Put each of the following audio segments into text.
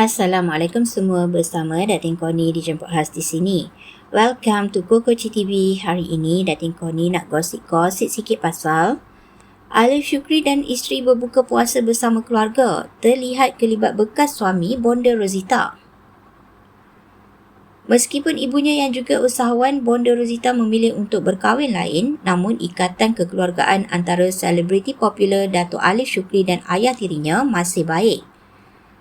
Assalamualaikum semua bersama Datin Koni dijemput khas di sini. Welcome to Koko TV. Hari ini Datin Koni nak gosip-gosip sikit pasal Alif Syukri dan isteri berbuka puasa bersama keluarga. Terlihat kelibat bekas suami Bonda Rosita. Meskipun ibunya yang juga usahawan, Bonda Rosita memilih untuk berkahwin lain, namun ikatan kekeluargaan antara selebriti popular Dato' Alif Syukri dan ayah tirinya masih baik.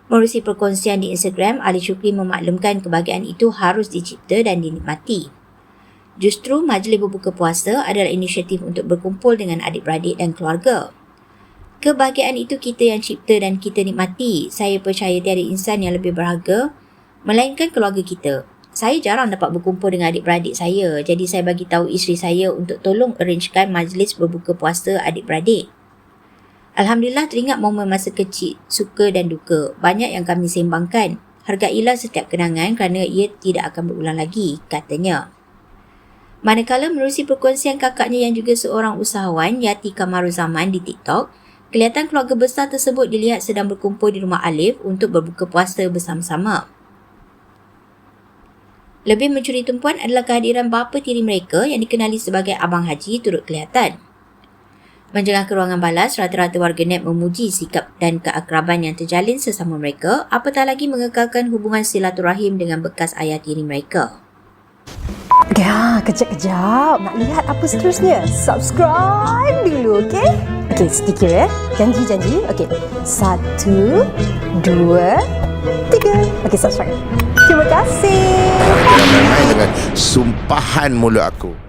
Melalui perkongsian di Instagram, Ali Syukri memaklumkan kebahagiaan itu harus dicipta dan dinikmati. Justru majlis berbuka puasa adalah inisiatif untuk berkumpul dengan adik-beradik dan keluarga. Kebahagiaan itu kita yang cipta dan kita nikmati. Saya percaya tiada insan yang lebih berharga melainkan keluarga kita. Saya jarang dapat berkumpul dengan adik-beradik saya, jadi saya bagi tahu isteri saya untuk tolong arrangekan majlis berbuka puasa adik-beradik. Alhamdulillah teringat momen masa kecil, suka dan duka. Banyak yang kami sembangkan. Hargailah setiap kenangan kerana ia tidak akan berulang lagi, katanya. Manakala menerusi perkongsian kakaknya yang juga seorang usahawan, Yati Kamaruzaman di TikTok, kelihatan keluarga besar tersebut dilihat sedang berkumpul di rumah Alif untuk berbuka puasa bersama-sama. Lebih mencuri tumpuan adalah kehadiran bapa tiri mereka yang dikenali sebagai Abang Haji turut kelihatan. Menjengah ke ruangan balas, rata-rata warga net memuji sikap dan keakraban yang terjalin sesama mereka, apatah lagi mengekalkan hubungan silaturahim dengan bekas ayah tiri mereka. Ya, kejap-kejap. Nak lihat apa seterusnya? Subscribe dulu, okey? Okey, sedikit ya. Janji-janji. Okey. Satu, dua, tiga. Okey, subscribe. Terima kasih. Dengan sumpahan mulut aku.